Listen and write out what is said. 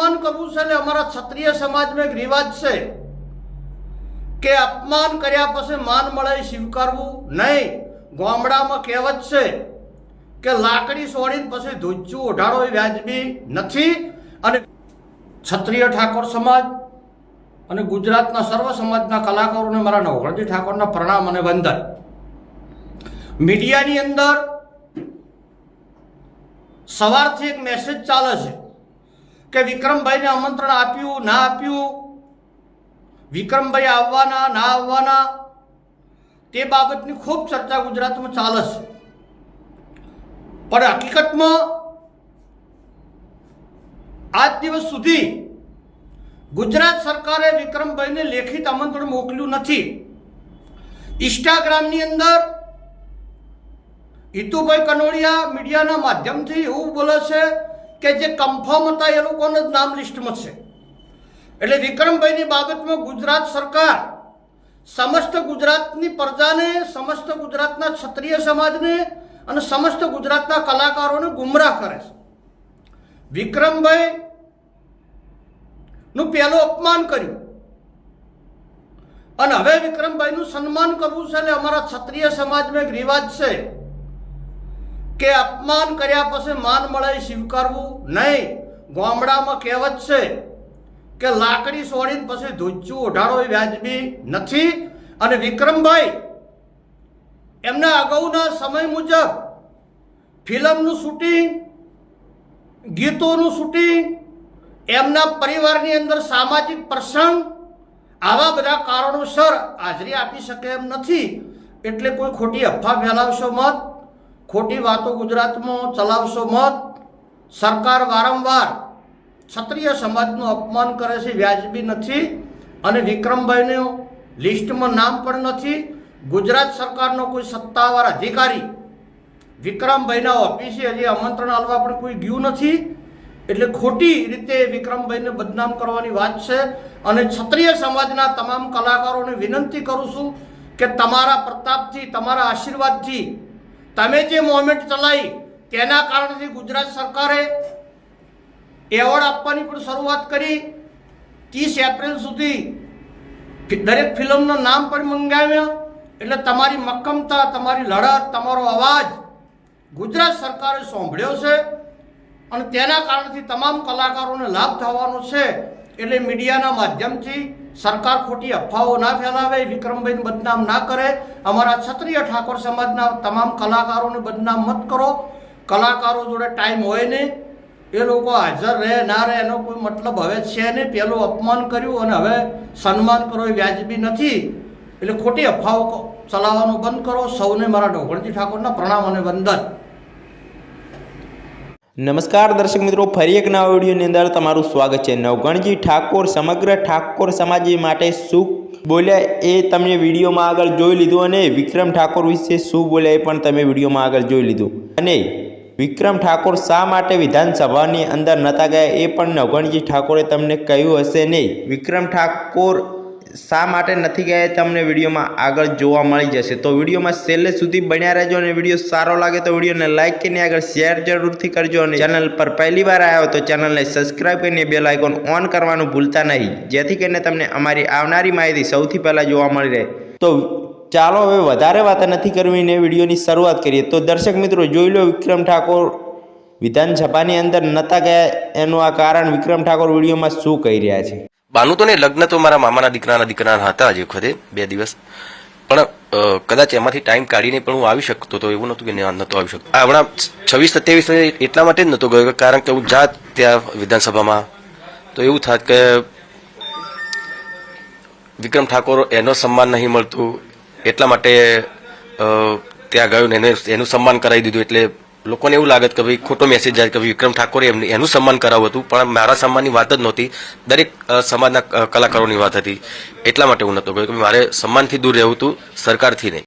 અપમાન કરવું છે એટલે અમારા ક્ષત્રિય સમાજનો એક રિવાજ છે કે અપમાન કર્યા પછી માન મળે સ્વીકારવું નહીં. ગામડામાં કહેવત છે કે લાકડી સોડીને પછી ધૂચ્ચું ઓઢાડો એ વ્યાજબી નથી. અને ક્ષત્રિય ઠાકોર સમાજ અને ગુજરાતના સર્વ સમાજના કલાકારોને મારા નવઘણજી ઠાકોરના પ્રણામ અને વંદન. મીડિયાની અંદર સવારથી એક મેસેજ ચાલે છે. કે વિક્રમભાઈને આમંત્રણ આપ્યું, ના આપ્યું? વિક્રમભાઈ આવવાના, ના આવવાના? તે બાબતની ખૂબ ચર્ચા ગુજરાતમાં ચાલે છે. પણ હકીકતમાં આજ દિવસ સુધી ગુજરાત સરકારે વિક્રમભાઈને લેખિત આમંત્રણ મોકલ્યું નથી. ઇન્સ્ટાગ્રામની અંદર હિતુભાઈ કનોડિયા મીડિયાના માધ્યમથી એવું બોલે છે કે જે કન્ફર્મ હતા એ લોકોને જ નામ લિસ્ટમાં છે. એટલે વિક્રમભાઈની બાબતમાં ગુજરાત સરકાર સમસ્ત ગુજરાતની પ્રજાને, સમસ્ત ગુજરાતના ક્ષત્રિય સમાજને અને સમસ્ત ગુજરાતના કલાકારોને ગુમરાહ કરે છે. વિક્રમભાઈ નું પહેલું અપમાન કર્યું. અને હવે વિક્રમભાઈનું સન્માન કરવું છે અને અમારા ક્ષત્રિય સમાજમાં એક રિવાજ છે. કે અપમાન કર્યા પછી માન મળે સ્વીકારવું? નહીં. ગામડામાં કહેવત છે કે લાકડી સોડીને પછી ધૂચ્ચું ઓઢાડો એ વ્યાજબી નથી. અને વિક્રમભાઈ, એમના અગાઉના સમય મુજબ ફિલ્મનું શૂટિંગ, ગીતોનું શૂટિંગ, એમના પરિવારની અંદર સામાજિક પ્રસંગ, આવા બધા કારણોસર હાજરી આપી શકે એમ નથી. એટલે કોઈ ખોટી અફવા ફેલાવશો મત. ખોટી વાતો ગુજરાતમાં ચલાવશો મત, સરકાર વારંવાર ક્ષત્રિય સમાજનું અપમાન કરે છે વ્યાજબી નથી અને વિક્રમભાઈનું લિસ્ટમાં નામ પણ નથી. ગુજરાત સરકારનો કોઈ સત્તાવાર અધિકારી વિક્રમભાઈના ઓફિસે હજી આમંત્રણ આપવા પણ કોઈ ગયું નથી. એટલે ખોટી રીતે વિક્રમભાઈને બદનામ કરવાની વાત છે અને ક્ષત્રિય સમાજના તમામ કલાકારોને વિનંતી કરું છું કે તમારા પ્રતાપથી, તમારા આશીર્વાદથી તમે જે મોમેન્ટ ચલાવી, તેના કારણથી ગુજરાત સરકારે એવોર્ડ આપવાની પણ શરૂઆત કરી. ત્રીસ એપ્રિલ સુધી દરેક ફિલ્મનું નામ પણ મંગાવ્યા. એટલે તમારી મક્કમતા, તમારી લડત, તમારો અવાજ ગુજરાત સરકારે સાંભળ્યો છે. અને તેના કારણથી તમામ કલાકારોને લાભ થવાનો છે. એટલે મીડિયાના માધ્યમથી સરકાર ખોટી અફવાઓ ના ફેલાવે વિક્રમભાઈને બદનામ ના કરે, અમારા ક્ષત્રિય ઠાકોર સમાજના તમામ કલાકારોને બદનામ મત કરો. કલાકારો જોડે ટાઈમ હોય નહીં. એ લોકો હાજર રહે, ના રહે, એનો કોઈ મતલબ હવે છે નહીં. પહેલું અપમાન કર્યું અને હવે સન્માન કરો એ વ્યાજબી નથી. એટલે ખોટી અફવાઓ ચલાવવાનું બંધ કરો. સૌને મારા ડોગણજી ઠાકોરના પ્રણામ અને વંદન. નમસ્કાર દર્શક મિત્રો, ફરી એક નવા વિડીયોની અંદર તમારું સ્વાગત છે. નવગણજી ઠાકોર, સમગ્ર ઠાકોર સમાજ માટે શું બોલ્યા એ તમે વિડીયોમાં આગળ જોઈ લીધું અને વિક્રમ ઠાકોર વિશે શું બોલ્યા એ પણ તમે વિડીયોમાં આગળ જોઈ લીધું. અને વિક્રમ ઠાકોર શા માટે વિધાનસભાની અંદર નહોતા ગયા એ પણ નવગણજી ઠાકોરે તમને કહ્યું હશે નહીં. વિક્રમ ઠાકોર શા માટે નથી ગયા તમને વિડીયોમાં આગળ જોવા મળી જશે. તો વિડીયોમાં છેલ્લે સુધી બન્યા રહેજો અને વીડિયો સારો લાગે તો વિડીયોને લાઇક કરીને આગળ શેર જરૂરથી કરજો અને ચેનલ પર પહેલી વાર આવ્યો તો ચેનલને સબસ્ક્રાઇબ કરીને બેલ આઇકોન ઓન કરવાનું ભૂલતા નહીં. જેથી કરીને તમને અમારી આવનારી માહિતી સૌથી પહેલાં જોવા મળી રહે. તો ચાલો હવે વધારે વાત નથી કરવી ને વિડીયોની શરૂઆત કરીએ. તો દર્શક મિત્રો, જોઈ લો વિક્રમ ઠાકોર વિધાનસભાની અંદર નહોતા ગયા એનું આ કારણ વિક્રમ ઠાકોર વિડીયોમાં શું કહી રહ્યા છે? બાનું તો ને લગ્ન તો મારા મામાના દીકરાના દીકરાના હતા જ વખતે, બે દિવસ. પણ કદાચ એમાંથી ટાઈમ કાઢીને પણ હું આવી શકતો તો એવું નહોતું કે નહોતો આવી શકતો. હમણાં છવ્વીસ, સત્યાવીસ એટલા માટે જ નહોતો ગયો કારણ કે હું જાત ત્યાં વિધાનસભામાં. તો એવું થાત કે વિક્રમ ઠાકોર એનો સન્માન નહીં મળતું, એટલા માટે ત્યાં ગયો ને એને, એનું સન્માન કરાવી દીધું, એટલે લોકોને એવું લાગત કે ભાઈ ખોટો મેસેજ જાય કે વિક્રમ ઠાકોરે એમને એનું સન્માન કરાવ્યું હતું, પણ મારા સન્માનની વાત જ નહોતી. દરેક સમાજના કલાકારોની વાત હતી. એટલા માટે હું નહોતો ગયો. કે મારે સન્માનથી દૂર રહેવું હતું, સરકારથી નહીં.